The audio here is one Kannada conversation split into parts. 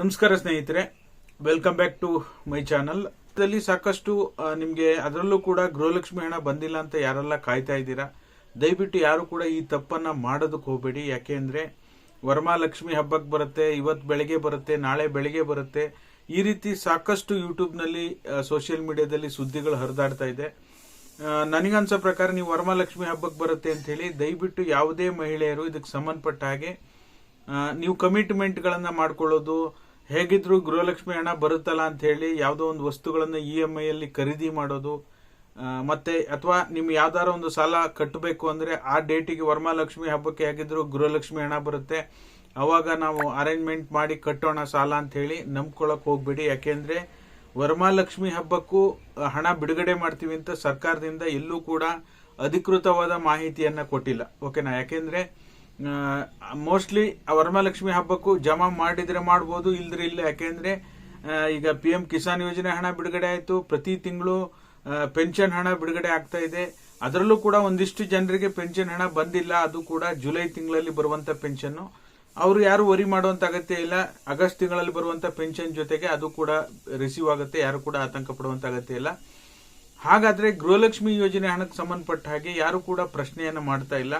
ನಮಸ್ಕಾರ ಸ್ನೇಹಿತರೆ welcome back to my channel ಇದರಲ್ಲಿ ಸಾಕಷ್ಟು ನಿಮಗೆ ಅದರಲ್ಲೂ ಕೂಡ ಗೃಹಲಕ್ಷ್ಮಿ ಹಣ ಬಂದಿಲ್ಲ ಅಂತ ಯಾರೆಲ್ಲ ಕಾಯ್ತಾ ಇದ್ದೀರಾ? ದಯವಿಟ್ಟು ಯಾರು ಕೂಡ ಈ ತಪ್ಪನ್ನ ಮಾಡೋದಕ್ಕೆ ಹೋಗಬೇಡಿ. ಯಾಕೆ ಅಂದರೆ ವರ್ಮಾಲಕ್ಷ್ಮಿ ಹಬ್ಬಕ್ಕೆ ಬರುತ್ತೆ ಇವತ್ತು ಬೆಳಗ್ಗೆ ಬರುತ್ತೆ, ನಾಳೆ ಬೆಳಗ್ಗೆ ಬರುತ್ತೆ. ಈ ರೀತಿ ಸಾಕಷ್ಟು ಯೂಟ್ಯೂಬ್ನಲ್ಲಿ ಸೋಷಿಯಲ್ ಮೀಡಿಯಾದಲ್ಲಿ ಸುದ್ದಿಗಳು ಹರಿದಾಡ್ತಾ ಇದೆ. ನನಗನ್ಸೋ ಪ್ರಕಾರ ನೀವು ವರ್ಮಾಲಕ್ಷ್ಮಿ ಹಬ್ಬಕ್ಕೆ ಬರುತ್ತೆ ಅಂತ ಹೇಳಿ ದಯವಿಟ್ಟು ಯಾವುದೇ ಮಹಿಳೆಯರು ಇದಕ್ಕೆ ಸಂಬಂಧಪಟ್ಟ ಹಾಗೆ ನೀವು ಕಮಿಟ್ಮೆಂಟ್ಗಳನ್ನು ಮಾಡ್ಕೊಳ್ಳೋದು, ಹೇಗಿದ್ರು ಗೃಹಲಕ್ಷ್ಮಿ ಹಣ ಬರುತ್ತಲ್ಲ ಅಂತ ಹೇಳಿ ಯಾವುದೋ ಒಂದು ವಸ್ತುಗಳನ್ನು ಇ ಎಂ ಐಯಲ್ಲಿ ಖರೀದಿ ಮಾಡೋದು ಮತ್ತೆ ಅಥವಾ ನಿಮ್ಮ ಯಾವ್ದಾರ ಒಂದು ಸಾಲ ಕಟ್ಟಬೇಕು ಅಂದ್ರೆ ಆ ಡೇಟಿಗೆ ವರ್ಮಾಲಕ್ಷ್ಮಿ ಹಬ್ಬಕ್ಕೆ ಹೇಗಿದ್ರು ಗೃಹಲಕ್ಷ್ಮಿ ಹಣ ಬರುತ್ತೆ. ಅವಾಗ ನಾವು ಅರೇಂಜ್ಮೆಂಟ್ ಮಾಡಿ ಕಟ್ಟೋಣ ಸಾಲ ಅಂತ ಹೇಳಿ ನಂಬ್ಕೊಳಕ್ ಹೋಗ್ಬೇಡಿ. ಯಾಕೆಂದ್ರೆ ವರಮಹಾಲಕ್ಷ್ಮಿ ಹಬ್ಬಕ್ಕೂ ಹಣ ಬಿಡುಗಡೆ ಮಾಡ್ತೀವಿ ಅಂತ ಸರ್ಕಾರದಿಂದ ಎಲ್ಲೂ ಕೂಡ ಅಧಿಕೃತವಾದ ಮಾಹಿತಿಯನ್ನ ಕೊಟ್ಟಿಲ್ಲ. ಓಕೆನಾ? ಯಾಕೆಂದ್ರೆ ಮೋಸ್ಟ್ಲಿ ವರಮಹಾಲಕ್ಷ್ಮಿ ಹಬ್ಬಕ್ಕೂ ಜಮಾ ಮಾಡಿದ್ರೆ ಮಾಡ್ಬೋದು ಇಲ್ದ್ರೆ ಇಲ್ಲ. ಯಾಕೆಂದ್ರೆ ಈಗ ಪಿ ಎಂ ಕಿಸಾನ್ ಯೋಜನೆ ಹಣ ಬಿಡುಗಡೆ ಆಯ್ತು. ಪ್ರತಿ ತಿಂಗಳು ಪೆನ್ಷನ್ ಹಣ ಬಿಡುಗಡೆ ಆಗ್ತಾ ಇದೆ. ಅದರಲ್ಲೂ ಕೂಡ ಒಂದಿಷ್ಟು ಜನರಿಗೆ ಪೆನ್ಷನ್ ಹಣ ಬಂದಿಲ್ಲ. ಅದು ಕೂಡ ಜುಲೈ ತಿಂಗಳಲ್ಲಿ ಬರುವಂತ ಪೆನ್ಷನ್ ಅವರು ಯಾರು ವರಿ ಮಾಡುವಂತ ಅಗತ್ಯ ಇಲ್ಲ. ಆಗಸ್ಟ್ ತಿಂಗಳಲ್ಲಿ ಬರುವಂತ ಪೆನ್ಷನ್ ಜೊತೆಗೆ ಅದು ಕೂಡ ರಿಸೀವ್ ಆಗುತ್ತೆ. ಯಾರು ಕೂಡ ಆತಂಕ ಪಡುವಂತ ಅಗತ್ಯ ಇಲ್ಲ. ಹಾಗಾದ್ರೆ ಗೃಹಲಕ್ಷ್ಮಿ ಯೋಜನೆ ಹಣಕ್ಕೆ ಸಂಬಂಧಪಟ್ಟ ಹಾಗೆ ಯಾರು ಕೂಡ ಪ್ರಶ್ನೆಯನ್ನು ಮಾಡ್ತಾ ಇಲ್ಲ.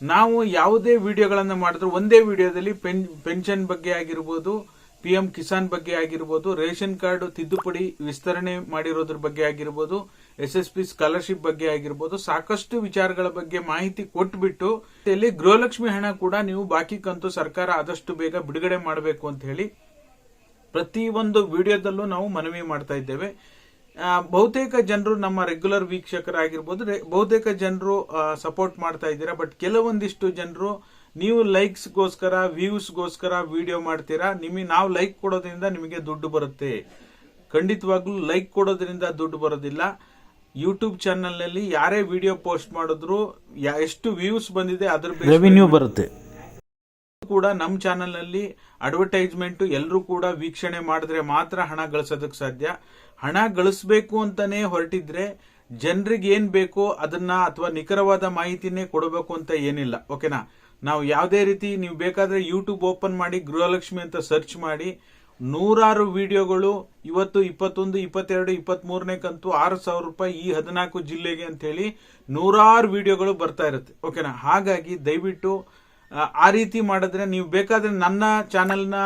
ನಾವು ಯಾವುದೇ ವಿಡಿಯೋಗಳನ್ನು ಮಾಡಿದ್ರು ಒಂದೇ ವಿಡಿಯೋದಲ್ಲಿ ಪೆನ್, ಪೆನ್ಷನ್ ಬಗ್ಗೆ ಆಗಿರ್ಬೋದು ಪಿ ಎಂ ಕಿಸಾನ್ ಬಗ್ಗೆ ಆಗಿರ್ಬೋದು, ರೇಷನ್ ಕಾರ್ಡ್ ತಿದ್ದುಪಡಿ ವಿಸ್ತರಣೆ ಮಾಡಿರೋದ್ರ ಬಗ್ಗೆ ಆಗಿರ್ಬೋದು ಎಸ್ ಎಸ್ ಪಿ ಸ್ಕಾಲರ್ಶಿಪ್ ಬಗ್ಗೆ ಆಗಿರ್ಬೋದು, ಸಾಕಷ್ಟು ವಿಚಾರಗಳ ಬಗ್ಗೆ ಮಾಹಿತಿ ಕೊಟ್ಬಿಟ್ಟು ಇಲ್ಲಿ ಗೃಹಲಕ್ಷ್ಮಿ ಹಣ ಕೂಡ ನೀವು ಬಾಕಿ ಕಂತು ಸರ್ಕಾರ ಆದಷ್ಟು ಬೇಗ ಬಿಡುಗಡೆ ಮಾಡಬೇಕು ಅಂತ ಹೇಳಿ ಪ್ರತಿ ಒಂದು ವಿಡಿಯೋದಲ್ಲೂ ನಾವು ಮನವಿ ಮಾಡ್ತಾ ಇದ್ದೇವೆ. ಬಹುತೇಕ ಜನರು ನಮ್ಮ ರೆಗ್ಯುಲರ್ ವೀಕ್ಷಕರಾಗಿರ್ಬೋದು. ಬಹುತೇಕ ಜನರು ಸಪೋರ್ಟ್ ಮಾಡ್ತಾ ಇದ್ದೀರಾ. ಬಟ್ ಕೆಲವೊಂದಿಷ್ಟು ಜನರು ನೀವು ಲೈಕ್ಸ್ಗೋಸ್ಕರ ವ್ಯೂಸ್ಗೋಸ್ಕರ ವಿಡಿಯೋ ಮಾಡ್ತೀರಾ. ನಿಮಗೆ ನಾವು ಲೈಕ್ ಕೊಡೋದ್ರಿಂದ ನಿಮಗೆ ದುಡ್ಡು ಬರುತ್ತೆ. ಖಂಡಿತವಾಗ್ಲೂ ಲೈಕ್ ಕೊಡೋದ್ರಿಂದ ದುಡ್ಡು ಬರೋದಿಲ್ಲ. ಯೂಟ್ಯೂಬ್ ಚಾನಲ್ನಲ್ಲಿ ಯಾರೇ ವಿಡಿಯೋ ಪೋಸ್ಟ್ ಮಾಡಿದ್ರು ಎಷ್ಟು ವ್ಯೂಸ್ ಬಂದಿದೆ ಅದ್ರ ರೆವಿನ್ಯೂ ಬರುತ್ತೆ. ಕೂಡ ನಮ್ಮ ಚಾನೆಲ್ನಲ್ಲಿ ಅಡ್ವರ್ಟೈಸ್ಮೆಂಟು ಎಲ್ಲರೂ ಕೂಡ ವೀಕ್ಷಣೆ ಮಾಡಿದ್ರೆ ಮಾತ್ರ ಹಣ ಗಳಿಸೋದಕ್ಕೆ ಸಾಧ್ಯ. ಹಣ ಗಳಿಸಬೇಕು ಅಂತಲೇ ಹೊರಟಿದ್ರೆ ಜನರಿಗೆ ಏನು ಬೇಕೋ ಅದನ್ನು ಅಥವಾ ನಿಖರವಾದ ಮಾಹಿತಿನೇ ಕೊಡಬೇಕು ಅಂತ ಏನಿಲ್ಲ. ಓಕೆನಾ? ನಾವು ಯಾವುದೇ ರೀತಿ ನೀವು ಬೇಕಾದರೆ ಯೂಟ್ಯೂಬ್ ಓಪನ್ ಮಾಡಿ ಗೃಹಲಕ್ಷ್ಮಿ ಅಂತ ಸರ್ಚ್ ಮಾಡಿ ನೂರಾರು ವಿಡಿಯೋಗಳು ಇವತ್ತು ಇಪ್ಪತ್ತೊಂದು, ಇಪ್ಪತ್ತೆರಡು ಇಪ್ಪತ್ತ್ ಮೂರನೇ ಕಂತು ಆರು ಸಾವಿರ ರೂಪಾಯಿ ಈ ಹದಿನಾಲ್ಕು ಜಿಲ್ಲೆಗೆ ಅಂತ ಹೇಳಿ ನೂರಾರು ವಿಡಿಯೋಗಳು ಬರ್ತಾ ಇರುತ್ತೆ. ಓಕೆನಾ? ಹಾಗಾಗಿ ದಯವಿಟ್ಟು ಆ, ರೀತಿ ಮಾಡಿದ್ರೆ ನೀವು ಬೇಕಾದ್ರೆ ನನ್ನ ಚಾನೆಲ್ನ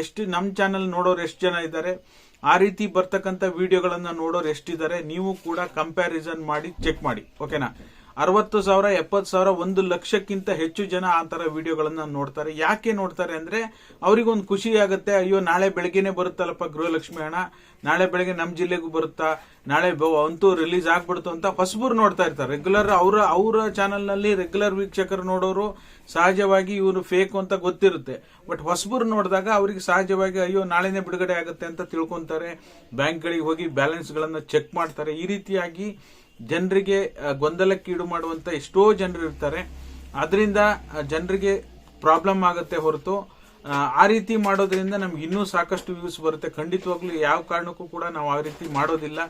ಎಷ್ಟು ನಮ್ಮ ಚಾನೆಲ್ ನೋಡೋರು ಎಷ್ಟು ಜನ ಇದ್ದಾರೆ ಆ ರೀತಿ ಬರ್ತಕ್ಕಂಥ ವಿಡಿಯೋಗಳನ್ನು ನೋಡೋರು ಎಷ್ಟಿದ್ದಾರೆ ನೀವು ಕೂಡ ಕಂಪ್ಯಾರಿಸನ್ ಮಾಡಿ ಚೆಕ್ ಮಾಡಿ ಓಕೆನಾ ಅರವತ್ತು ಸಾವಿರ, ಎಪ್ಪತ್ತು ಸಾವಿರ, ಒಂದು ಲಕ್ಷಕ್ಕಿಂತ ಹೆಚ್ಚು ಜನ ಆ ಥರ ವಿಡಿಯೋಗಳನ್ನು ನೋಡ್ತಾರೆ. ಯಾಕೆ ನೋಡ್ತಾರೆ ಅಂದ್ರೆ ಅವ್ರಿಗೊಂದು ಖುಷಿ ಆಗುತ್ತೆ, ಅಯ್ಯೋ, ನಾಳೆ ಬೆಳಗ್ಗೆನೆ ಬರುತ್ತಲ್ಲಪ್ಪ ಗೃಹಲಕ್ಷ್ಮಿ ಹಣ, ನಾಳೆ ಬೆಳಗ್ಗೆ ನಮ್ಮ ಜಿಲ್ಲೆಗೂ ಬರುತ್ತಾ, ನಾಳೆ ಅಂತೂ ರಿಲೀಸ್ ಆಗ್ಬಿಡ್ತು ಅಂತ ಹೊಸಬರು ನೋಡ್ತಾ ಇರ್ತಾರೆ. ರೆಗ್ಯುಲರ್ ಅವರ ಅವರ ಚಾನಲ್ನಲ್ಲಿ ರೆಗ್ಯುಲರ್ ವೀಕ್ಷಕರು ನೋಡೋರು ಸಹಜವಾಗಿ ಇವರು ಫೇಕ್ ಅಂತ ಗೊತ್ತಿರುತ್ತೆ. ಬಟ್ ಹೊಸಬರು ನೋಡಿದಾಗ ಅವರಿಗೆ ಸಹಜವಾಗಿ ಅಯ್ಯೋ, ನಾಳೆನೇ ಬಿಡುಗಡೆ ಆಗುತ್ತೆ ಅಂತ ತಿಳ್ಕೊಂತಾರೆ. ಬ್ಯಾಂಕ್ಗಳಿಗೆ ಹೋಗಿ ಬ್ಯಾಲೆನ್ಸ್ ಗಳನ್ನ ಚೆಕ್ ಮಾಡ್ತಾರೆ. ಈ ರೀತಿಯಾಗಿ ಜನರಿಗೆ ಗೊಂದಲಕ್ಕೀಡು ಮಾಡುವಂತ ಎಷ್ಟೋ ಜನರು ಇರ್ತಾರೆ. ಅದರಿಂದ ಜನರಿಗೆ ಪ್ರಾಬ್ಲಮ್ ಆಗುತ್ತೆ ಹೊರತು ಆ, ರೀತಿ ಮಾಡೋದ್ರಿಂದ ನಮ್ಗೆ ಇನ್ನೂ ಸಾಕಷ್ಟು ವ್ಯೂಸ್ ಬರುತ್ತೆ. ಖಂಡಿತವಾಗ್ಲೂ ಯಾವ ಕಾರಣಕ್ಕೂ ಕೂಡ ನಾವು ಆ ರೀತಿ ಮಾಡೋದಿಲ್ಲ.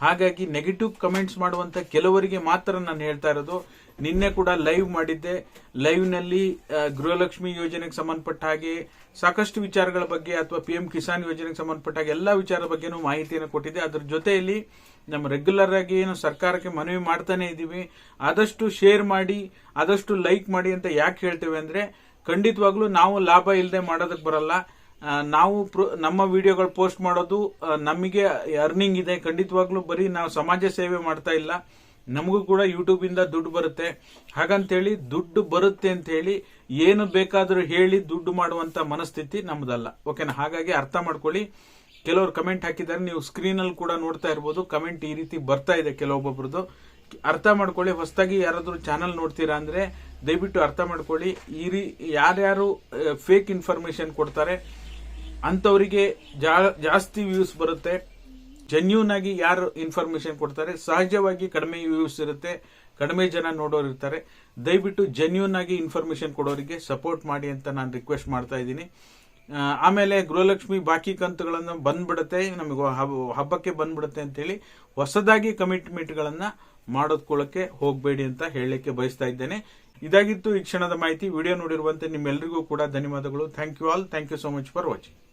ಹಾಗಾಗಿ ನೆಗೆಟಿವ್ ಕಮೆಂಟ್ಸ್ ಮಾಡುವಂತ ಕೆಲವರಿಗೆ ಮಾತ್ರ ನಾನು ಹೇಳ್ತಾ ಇರೋದು. ನಿನ್ನೆ ಕೂಡ ಲೈವ್ ಮಾಡಿದ್ದೆ. ಲೈವ್ನಲ್ಲಿ ಆ, ಗೃಹಲಕ್ಷ್ಮಿ ಯೋಜನೆಗೆ ಸಂಬಂಧಪಟ್ಟ ಹಾಗೆ ಸಾಕಷ್ಟು ವಿಚಾರಗಳ ಬಗ್ಗೆ ಅಥವಾ ಪಿ ಎಂ ಕಿಸಾನ್ ಯೋಜನೆಗೆ ಸಂಬಂಧಪಟ್ಟ ಹಾಗೆ ಎಲ್ಲಾ ವಿಚಾರದ ಬಗ್ಗೆನೂ ಮಾಹಿತಿಯನ್ನು ಕೊಟ್ಟಿದ್ದೆ. ಅದ್ರ ಜೊತೆಯಲ್ಲಿ ನಮ್ಮ ರೆಗ್ಯುಲರ್ ಆಗಿ ಏನು ಸರ್ಕಾರಕ್ಕೆ ಮನವಿ ಮಾಡ್ತಾನೆ ಇದ್ದೀವಿ. ಆದಷ್ಟು ಶೇರ್ ಮಾಡಿ ಆದಷ್ಟು ಲೈಕ್ ಮಾಡಿ ಅಂತ ಯಾಕೆ ಹೇಳ್ತೇವೆ ಅಂದ್ರೆ ಖಂಡಿತವಾಗ್ಲೂ ನಾವು ಲಾಭ ಇಲ್ಲದೆ ಮಾಡೋದಕ್ಕೆ ಬರಲ್ಲ. ನಾವು ನಮ್ಮ ವಿಡಿಯೋಗಳು ಪೋಸ್ಟ್ ಮಾಡೋದು ನಮಗೆ ಅರ್ನಿಂಗ್ ಇದೆ. ಖಂಡಿತವಾಗ್ಲೂ ಬರೀ ನಾವು ಸಮಾಜ ಸೇವೆ ಮಾಡ್ತಾ ಇಲ್ಲ. ನಮಗೂ ಕೂಡ ಯೂಟ್ಯೂಬ್ ಇಂದ ದುಡ್ಡು ಬರುತ್ತೆ. ಹಾಗಂತೇಳಿ ದುಡ್ಡು ಬರುತ್ತೆ ಅಂತ ಹೇಳಿ ಏನು ಬೇಕಾದರೂ ಹೇಳಿ ದುಡ್ಡು ಮಾಡುವಂಥ ಮನಸ್ಥಿತಿ ನಮ್ಮದಲ್ಲ ಓಕೆನಾ? ಹಾಗಾಗಿ ಅರ್ಥ ಮಾಡ್ಕೊಳ್ಳಿ. ಕೆಲವರು ಕಮೆಂಟ್ ಹಾಕಿದ್ದಾರೆ. ನೀವು ಸ್ಕ್ರೀನಲ್ಲಿ ಕೂಡ ನೋಡ್ತಾ ಇರ್ಬೋದು. ಕಮೆಂಟ್ ಈ ರೀತಿ ಬರ್ತಾ ಇದೆ ಕೆಲವೊಬ್ಬೊಬ್ರದ್ದು. ಅರ್ಥ ಮಾಡ್ಕೊಳ್ಳಿ. ಹೊಸದಾಗಿ ಯಾರಾದರೂ ಚಾನಲ್ ನೋಡ್ತೀರಾ ಅಂದರೆ ದಯವಿಟ್ಟು ಅರ್ಥ ಮಾಡ್ಕೊಳ್ಳಿ. ಈ ರೀ ಯಾರ್ಯಾರು ಫೇಕ್ ಇನ್ಫಾರ್ಮೇಷನ್ ಕೊಡ್ತಾರೆ ಅಂತವರಿಗೆ ಜಾಸ್ತಿ ವ್ಯೂಸ್ ಬರುತ್ತೆ. ಜೆನ್ಯೂನ್ ಆಗಿ ಯಾರು ಇನ್ಫಾರ್ಮೇಶನ್ ಕೊಡ್ತಾರೆ? ಸಹಜವಾಗಿ ಕಡಿಮೆ ವ್ಯೂಸ್ ಇರುತ್ತೆ. ಕಡಿಮೆ ಜನ ನೋಡೋರು ಇರ್ತಾರೆ. ದಯವಿಟ್ಟು ಜೆನ್ಯೂನ್ ಆಗಿ ಇನ್ಫಾರ್ಮೇಶನ್ ಕೊಡೋರಿಗೆ ಸಪೋರ್ಟ್ ಮಾಡಿ ಅಂತ ನಾನು ರಿಕ್ವೆಸ್ಟ್ ಮಾಡ್ತಾ ಇದ್ದೀನಿ. ಆಮೇಲೆ ಗೃಹಲಕ್ಷ್ಮಿ ಬಾಕಿ ಕಂತುಗಳನ್ನು ಬಂದ್ಬಿಡುತ್ತೆ. ನಮಗೆ ಹಬ್ಬ- ಹಬ್ಬಕ್ಕೆ ಬಂದ್ಬಿಡುತ್ತೆ ಅಂತೇಳಿ ಹೊಸದಾಗಿ ಕಮಿಟ್ಮೆಂಟ್ಗಳನ್ನು ಮಾಡೋದ್ಕೊಳ್ಳೋಕ್ಕೆ ಹೋಗಬೇಡಿ ಅಂತ ಹೇಳಲಿಕ್ಕೆ ಬಯಸ್ತಾ ಇದ್ದೇನೆ. ಇದಾಗಿತ್ತು ಈ ಕ್ಷಣದ ಮಾಹಿತಿ. ವಿಡಿಯೋ ನೋಡಿರುವಂತೆ ನಿಮ್ಮೆಲ್ಲರಿಗೂ ಕೂಡ ಧನ್ಯವಾದಗಳು. Thank you all thank you so much for watching